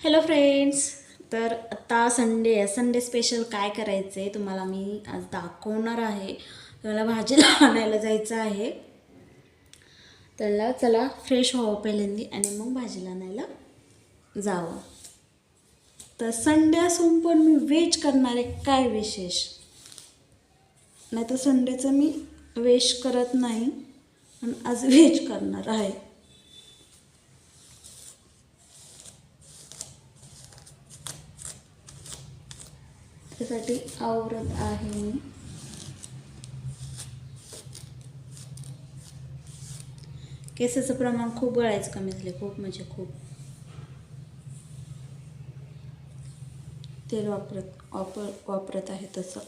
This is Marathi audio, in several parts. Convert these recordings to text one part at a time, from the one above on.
हॅलो फ्रेंड्स तर आता संडे आहे. संडे स्पेशल काय करायचं आहे तुम्हाला मी आज दाखवणार आहे. मला भाजीला आणायला जायचं आहे. त्याला चला फ्रेश व्हावं पहिल्यांदी आणि मग भाजीला आणायला जावं. तर संडे असून पण मी व्हेज करणार आहे. काय विशेष? नाही तर संडेचं मी वेश करत नाही. पण आज व्हेज करणार आहे. त्यासाठी आवरत आहे मी. केसाचं प्रमाण खूप गळायचं कमी झाले खूप म्हणजे खूप. तेल वापरत वापर वापरत आहे तसं.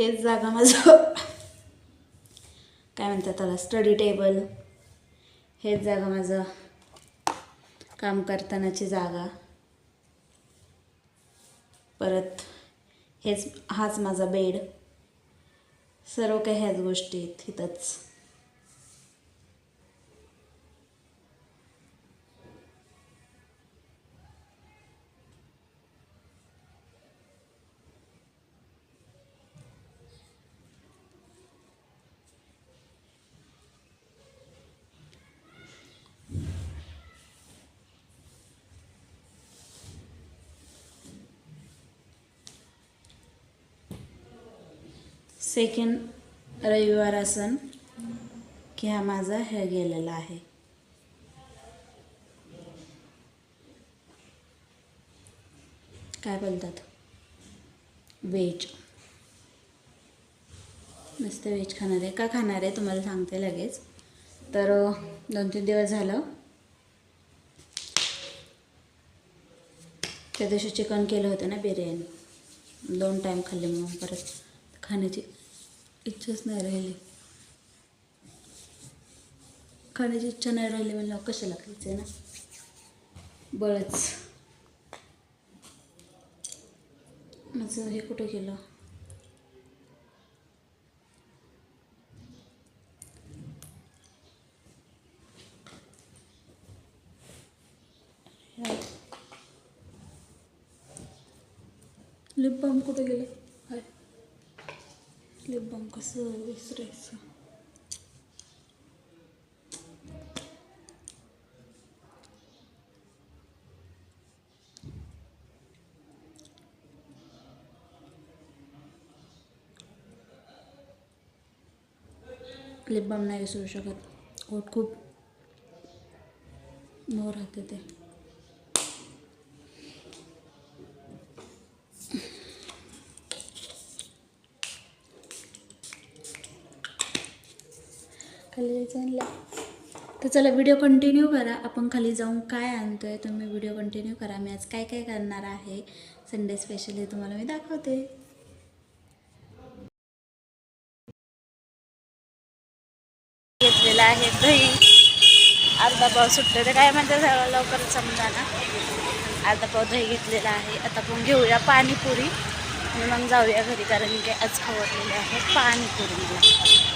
हेच जागा माझं. काय म्हणतात त्याला? स्टडी टेबल हेच जागा माझं. काम करतानाची जागा. परत हेच हाच माझा बेड सर्व काही ह्याच गोष्टी आहेत इथंच. सेकंड रविवार असन की हा माझा हे गेलेला आहे. काय बोलतात? व्हेज मस्त व्हेज खाणार आहे. का खाणार आहे? तुम्हाला सांगते लगेच. तर दोन तीन दिवस झालं. त्या दिवशी चिकन केलं होतं ना बिर्याणी. दोन टाईम खाल्ली म्हणून परत. खाण्याची इच्छाच नाही राहिली. खाण्याची इच्छा नाही राहिली म्हणलं कशाला खायचं आहे ना? बळच. माझं हे कुठं गेलं? लिप बाम कुठं गेलं? कसं विसरायचं लिप बाम नाही विसरू शकत ओठ खूप मऊ राहते ते खाली तर चला व्हिडिओ कंटिन्यू करा. आपण खाली जाऊन काय आणतो आहे तुम्ही व्हिडिओ कंटिन्यू करा. मी आज काय काय करणार आहे? संडे स्पेशल हे तुम्हाला मी दाखवते. घेतलेलं आहे दही. अर्धा पाव सुटलं तर काय म्हणते सगळं लवकर समजा ना. अर्धा पाव दही घेतलेला आहे. आता आपण घेऊया पाणीपुरी. आणि मग जाऊया घरी कारण की आज आवडलेले आहे पाणीपुरी.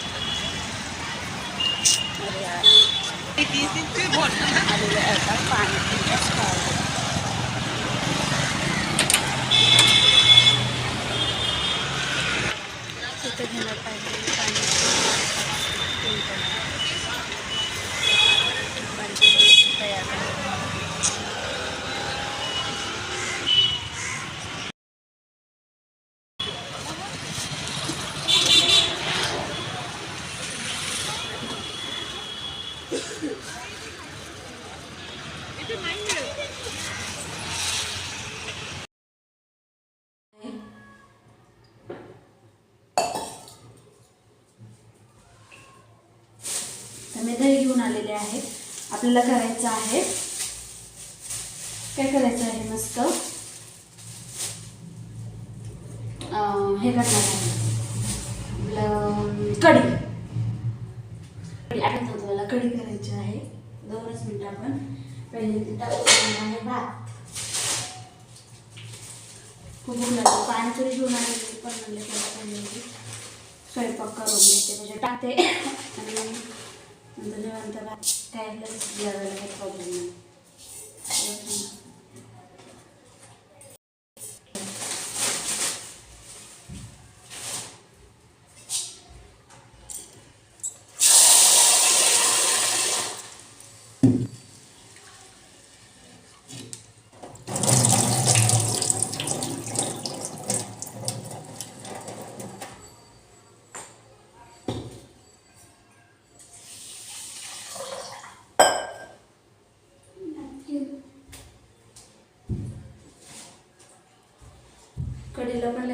मला अरे यार. आलेलं आहे आता पाणीपुरी खायला. तिथं घेणार पाहिजे पाणीपुरी पाणीपुरी तयार आहे. तर मी दही घेऊन आहेत आपल्याला करायचं आहे. काय करायचं आहे मस्त? हे करणार आहे. आपलं कढी. कढी आठवतं मला कढी करायची आहे. दोनच मिनटं आपण. पहिले टाकून आहे भात. खूप भूक लागली पाणीपुरी घेऊन आले पण म्हणले थोडं स्वयंपाक करून घेते म्हणजे टाकते. आणि नंतर जेव्हा काय लगेच जेवायला काही प्रॉब्लेम नाही.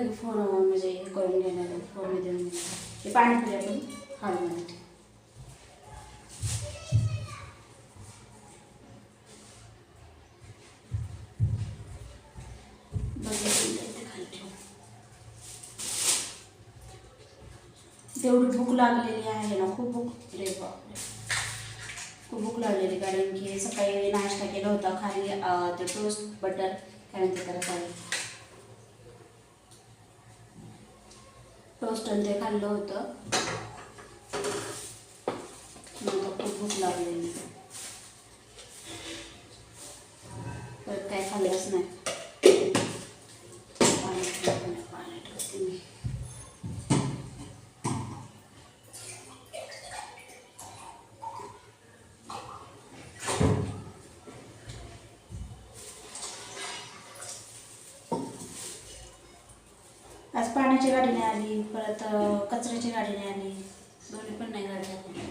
कडीला पण फोन म्हणजे हे करून घेणार फोन देऊन घेणार म्हणजे. पाणी पाणीपुरी आपण हळूमध्ये तेवढी भूक लागलेली आहे ना खूप भूक रे खूप भूक लागलेली कारण की सकाळी नाश्ता केला होता खाली ते टोस्ट बटर काय म्हणते त्याला चालेल टोस्ट आणि ते खाल्लं होतं. नंतर खूप भूक लागलेली परत काय खाल्लंच नाही पाणी ठेवते, पाणी ठेवते मी. आज पाण्याची गाडी नाही आली परत अं, कचऱ्याची गाडी नाही आली. दोन्ही पण नाही गाडी आली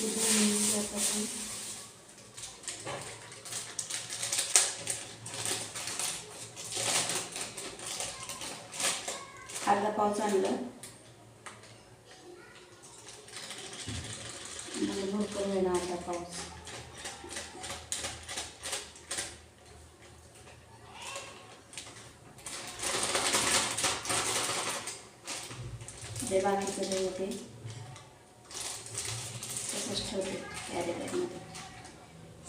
दोन्ही जातात. अर्धा पाऊस आणलं मला भरपूर वेळ आता पाऊस जे बाकीचे जे होते तसंच ठेवते. कॅरेटमध्ये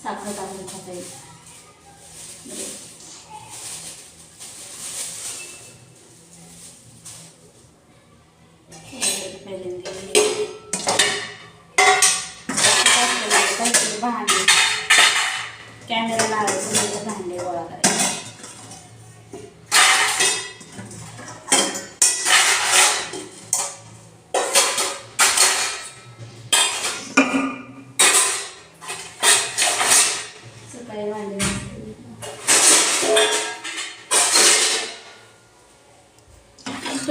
साखर टाकून खाता. येईल बरे. पहिल्यांदा काहीतरी भांडे कॅमेरा लावायचं म्हणजे भांडे गोळा करायचे सकाळी भांडे घासते.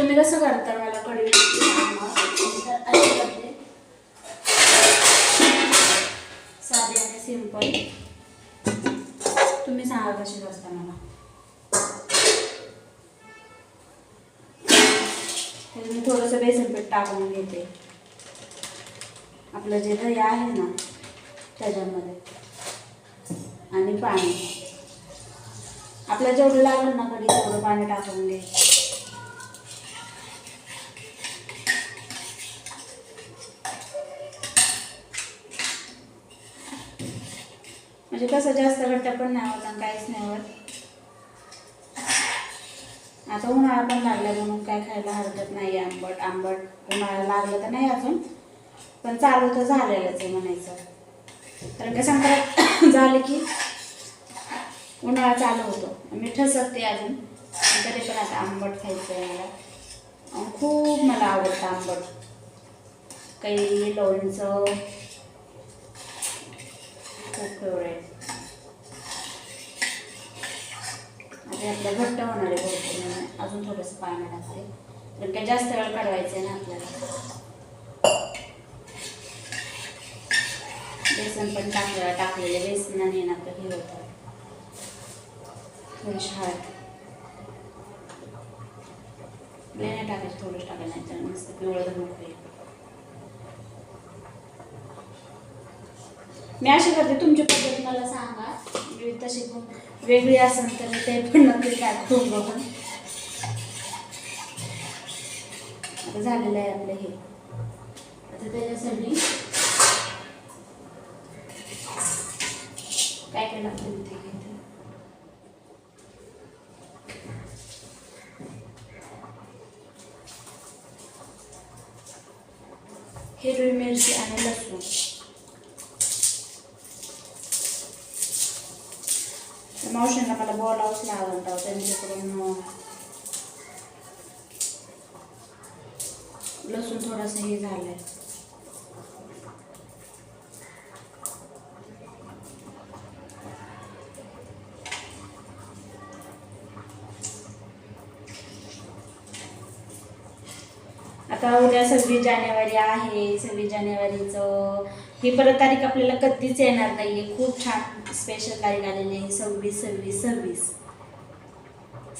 तुम्ही कसं करता? मला कढी साधे करते साधी आणि सिंपल तुम्ही सांगा कशी करता मला. मी थोडंसं बेसन पीठ टाकून घेते. आपलं जे दही आहे ना त्याच्यामध्ये. आणि पाणी. आपल्या जेवढं लागेल ना कधी तेवढं पाणी टाकून घ्यायचं म्हणजे कसं जास्त घट्ट पण नाही होत आणि काहीच नाही होत. आता उन्हाळा पण लागला म्हणून काय खायला हरकत नाही आंबट आंबट उन्हाळा लागलं तर नाही अजून. पण चालू तर झालेलंच आहे म्हणायचं. कारण का संक्रांत झाले की उन्हाळा चालू होतो. मी ठसकते अजून. तरी पण आता आंबट खायचं आहे मला. खूप मला आवडतं आंबट. काही लोणचं फेवरेट आता आपल्या घट्ट होणार आहे भरपूर म्हणून अजून थोडंसं पाणी टाकते. कारण काय जास्त वेळ काढवायचं आहे ना आपल्याला? बेसन पण टाकलं टाकलेले बेसनाने ना आपलं हे होतं. थोडीशी हळद टाकायचं थोडंच टाकायचं नाही तर मस्त पिवळं धमक होईल. मी अशी करते तुमची पद्धत मला सांगा. मी तशी पण वेगळी असेल तर ते पण नक्की काय खूप बघा आता झालेलं आहे आपलं हे. आता त्याच्यासाठी काय काय लागतं ते हिरवी मिरची आणि लसूण. तर मला बोलावंच लागलं राव त्यांच्याकडून लसूण थोडंसं हे झालंय आता उद्या सव्वीस जानेवारी आहे सव्वीस जानेवारीचं ही परत तारीख आपल्याला कधीच येणार नाहीये. खूप छान. स्पेशल तारीख आलेली आहे. सव्वीस सव्वीस सव्वीस.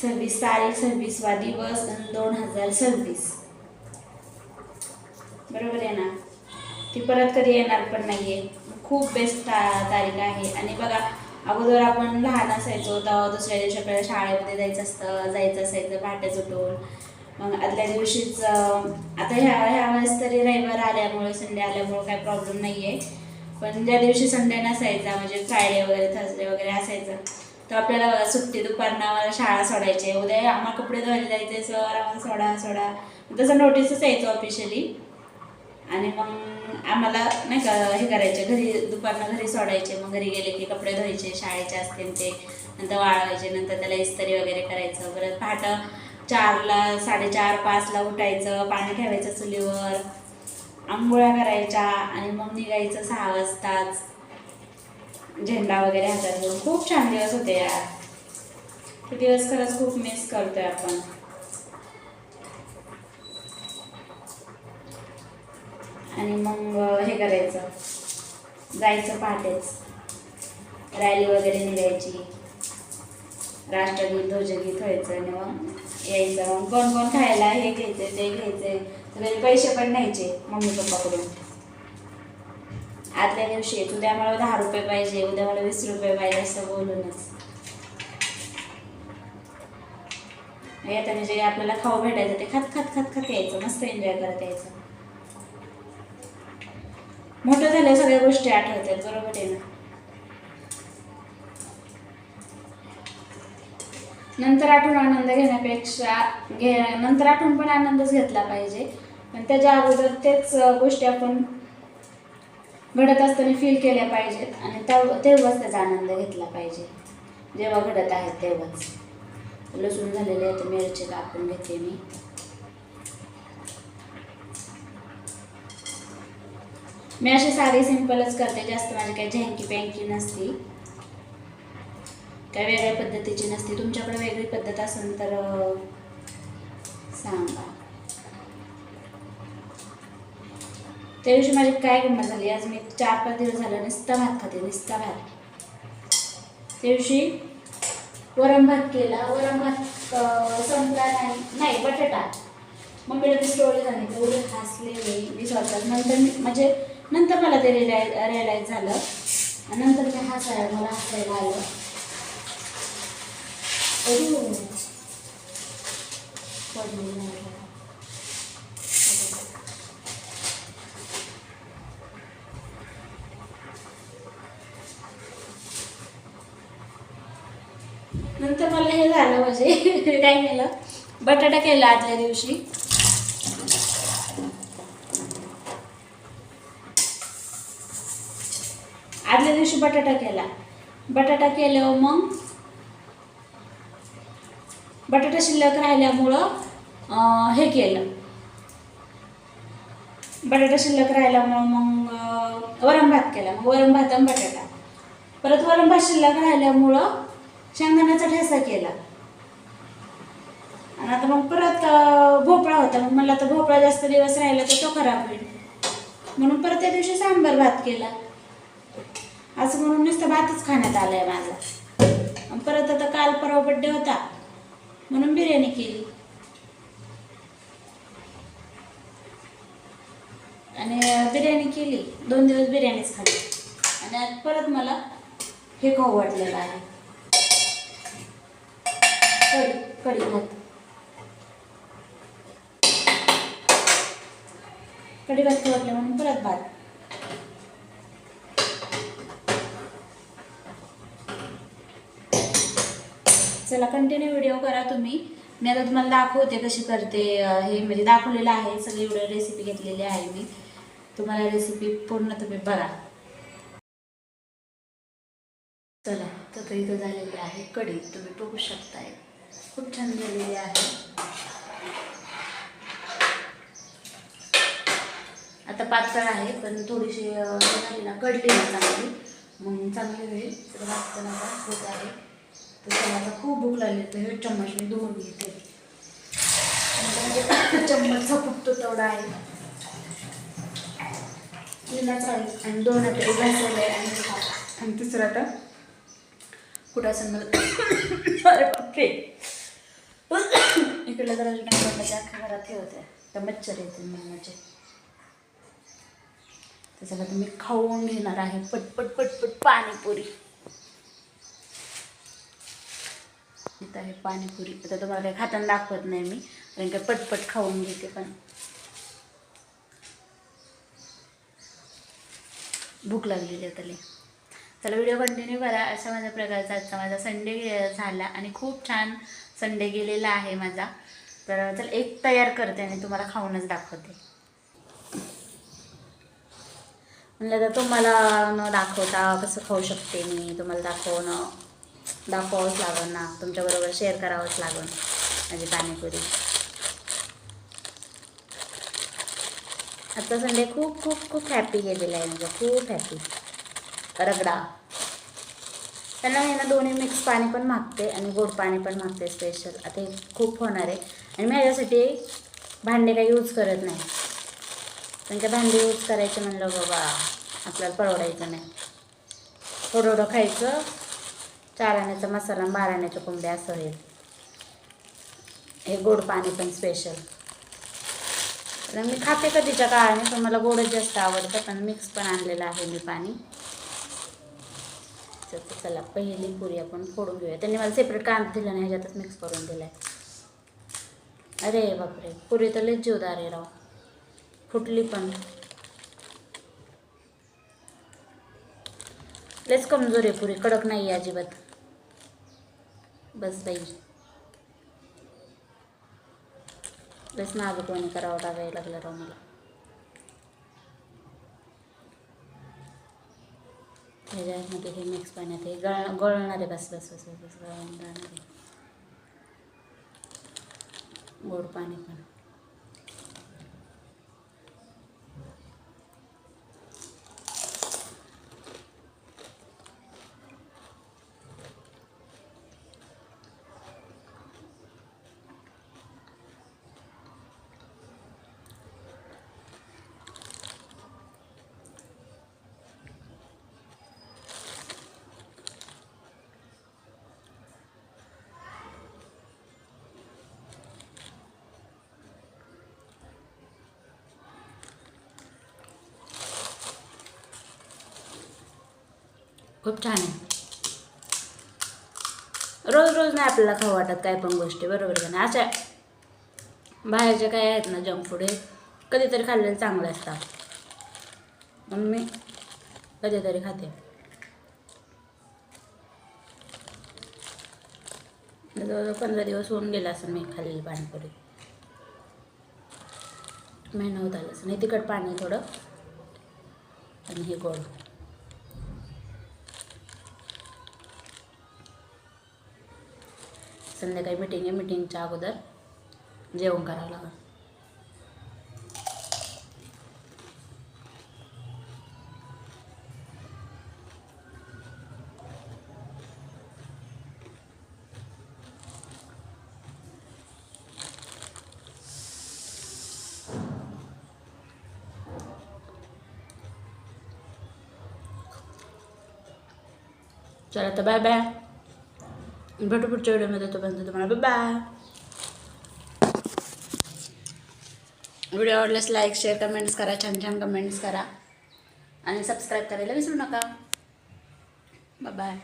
सव्वीस तारीख सव्वीसवा दिवस दोन हजार सव्वीस. बरोबर आहे ना? ती परत कधी येणार पण नाही आहे खूप बेस्ट तारीख आहे. आणि बघा अगोदर आपण लहान असायचो तेव्हा दुसऱ्या दिवशी आपल्याला शाळेमध्ये जायचं असतं जायचं असायचं पहाटे टोल मग आदल्या दिवशीच आता ह्या ह्या वेळेस तरी रविवार आल्यामुळे संडे आल्यामुळे काही प्रॉब्लेम नाही आहे पण ज्या दिवशी संडे नसायचा म्हणजे फ्रायडे वगैरे थर्सडे वगैरे असायचं तर आपल्याला सुट्टी दुपारना आम्हाला शाळा सोडायची. उद्या आम्हाला कपडे धुवायला जायचे सर आम्हाला सोडा सोडा. तसं नोटीसच यायचं ऑफिशियली आणि मग आम्हाला नाही का हे करायचे घरी दुपारनं घरी सोडायचे. मग घरी गेले की कपडे धुवायचे शाळेचे असतील ते. नंतर वाळवायचे नंतर त्याला इस्त्री वगैरे करायचं. परत पहाटं चारला साडेचार पाचला उठायचं पाणी ठेवायचं चुलीवर. आंघोळ्या करायच्या आणि मग निघायचं सहा वाजताच. झेंडा वगैरे हातात घेऊन. खूप छान दिवस होते यार. ते दिवस खरंच खूप मिस करतोय आपण. आणि मग हे करायचं. जायचं पहाटेच. रॅली वगैरे निघायची. राष्ट्रगीत ध्वजगीत व्हायचं आणि मग यायचं. मग कोण कोण खायला हे घ्यायचे ते घ्यायचे सगळे पैसे पण न्यायचे मम्मी पप्पाकडून. आदल्या दिवशी उद्या मला दहा रुपये पाहिजे उद्या मला वीस रुपये पाहिजे असं बोलूनच. येताना जे म्हणजे आपल्याला खाऊ भेटायचं ते खात खात खात खात यायचं मस्त एन्जॉय करत यायचं. मोठं झालं सगळ्या गोष्टी आठवतात बरोबर आहे ना? नंतर आठवून आनंद घेण्यापेक्षा घे नंतर आठवून पण आनंदच घेतला पाहिजे. पण त्याच्या अगोदर तेच गोष्टी आपण घडत असताना फील केल्या पाहिजेत. आणि तेव्हा तेव्हाच त्याचा आनंद घेतला पाहिजे. जेव्हा घडत आहेत तेव्हाच. लसूण झालेले आहेत मिरची कापून घेते मी. मी अशी साधी सिंपलच करते जास्त माझी काही झँकी पँकी नसती. काय वेगळ्या पद्धतीची नसते. तुमच्याकडे वेगळी पद्धत असेल तर सांगा. त्या दिवशी माझी काय गंमत झाली? आज मी चार पाच दिवस झालं नुसता भात खाते निस्ता भात. त्या दिवशी वरण भात केला. वरण भात संपला नाही. नाही बटाटा. मम्मीला ती स्टोरी झाली तेवढे हसलेले मी. स्वतः नंतर मी म्हणजे नंतर मला ते रिलाय रिअलाईज झालं. नंतर ते हसायला मला हसायला आलं अरे, पडलेलं आहे बघा. नंतर मला हे झालं म्हणजे काय केलं? बटाटा केला आदल्या दिवशी. आदल्या दिवशी बटाटा केला. बटाटा केल्यावर मग बटाटा शिल्लक राहिल्यामुळं हे केलं. बटाटा शिल्लक राहिल्यामुळं मग वरण भात केला. मग वरण भात आणि बटाटा. परत वरण भात शिल्लक राहिल्यामुळं शेंगदाण्याचा ठेसा केला. आणि आता मग परत भोपळा होता. मग मला तर भोपळा जास्त दिवस राहिला तर तो खराब होईल. म्हणून परत त्या दिवशी सांबार भात केला. असं म्हणून नुसतं भातच खाण्यात आलाय माझा. परत आता काल परवा बड्डे होता. म्हणून बिर्याणी केली. आणि बिर्याणी केली. दोन दिवस बिर्याणीच खाल्ली. आणि आज परत मला हे खाऊ वाटलेलं आहे. कढी कढी भात. कढी भात वाटलं म्हणून परत भात. चला कंटिन्यू व्हिडिओ करा तुम्ही. मी आता तुम्हाला दाखवते कशी करते हे म्हणजे दाखवलेलं आहे सगळी एवढं रेसिपी घेतलेली आहे मी. तुम्हाला रेसिपी पूर्ण तुम्ही बघा. चला तर इथं झालेली आहे कढी. तुम्ही बघू शकताय. खूप छान झालेली आहे. आता पातळ आहे पण थोडीशी अं, झाली ना कडली ना चांगली. मग चांगली होईल. तर पातळ आता होत आहे. त्याला आता खूप भूक लागली तर हे चम्मच मी धुवून घेते. म्हणजे चम्मचचा फुटतो तेवढा आहे. आणि दोन घासलेलं आहे आणि तिसरं आता? कुठं असेल मला? अरे बापरे. इकडलं जरा टमाट्याच्या अख्ख्या घरात हे होते. तर मच्छर येते माझे त्याच्याला तुम्ही खाऊन घेणार आहे पटपट पटपट पाणीपुरी. इथं आहे पाणीपुरी. आता तुम्हाला काही खाताना दाखवत नाही मी कारण काय पटपट खाऊन घेते पण. भूक लागलेली आता त्याला चला व्हिडिओ कंटिन्यू करा. अशा माझ्या प्रकारचा आजचा माझा संडे झाला आणि खूप छान संडे गेलेला आहे माझा. तर चल एक तयार करते आणि तुम्हाला खाऊनच दाखवते. म्हणलं तर तुम्हाला न दाखवता कसं खाऊ शकते मी? तुम्हाला दाखवणं दाखवावंच लागेल ना. तुमच्याबरोबर शेअर करावंच लागेल माझी पाणीपुरी. आजचा संडे खूप खूप खूप हॅपी गेलेला आहे म्हणजे खूप हॅपी रगडा. त्यांना हे ना दोन्ही मिक्स पाणी पण मागते आणि गोड पाणी पण मागते स्पेशल आता हे खूप होणार आहे. आणि मी ह्याच्यासाठी भांडे काही यूज करत नाही. पण ते भांडे यूज करायचे म्हणलं बाबा आपल्याला परवडायचं नाही. थोडं थोडं खायचं. चार आण्याचा मसाला आणि बारा असं होईल हे गोड पाणी पण स्पेशल तर मी खाते कधीच्या काळाने पण मला गोडच जास्त आवडतं पण मिक्स पण आणलेलं आहे मी पाणी. तर चला पहिली पुरी आपण फोडून घेऊया. त्यांनी मला सेपरेट कांदा दिला नाही ह्याच्यातच मिक्स करून दिला आहे अरे बापरे पुरी तर लयच जीवदार आहे राव. फुटली पण. लयच कमजोर आहे पुरी कडक नाही आहे अजिबात. बस बाई. बस माझं कोणी करावं लागायला लागलं राव मला. ह्याच्यामध्ये हे मिक्स पाण्यात हे गळ गळणार आहे बस बस बस बस बस गळून आहे गोड पाणी पण. खूप छान आहे. रोज रोज नाही आपल्याला खाऊ वाटत काय पण गोष्टी बरोबर का नाही? अशा बाहेरचे काय आहेत ना जंक फूड हे कधीतरी खाल्लेलं चांगलं असतात. म्हणून मी कधीतरी खाते. जवळजवळ पंधरा दिवस होऊन गेला असं मी खाल्लेली पाणीपुरी. महिना होत आलं असं नाही तिखट पाणी थोडं आणि हे गोड. संध्याकाळी मिटिंग आहे मिटिंगच्या अगोदर जेवण करावं लागेल. चला तर बाय बाय भेटू पुढच्या व्हिडिओमध्ये तोपर्यंत तुम्हाला बाय व्हिडिओ आवडल्यास लाईक शेअर कमेंट्स करा. छान छान कमेंट्स करा. आणि सबस्क्राईब करायला विसरू नका. बाय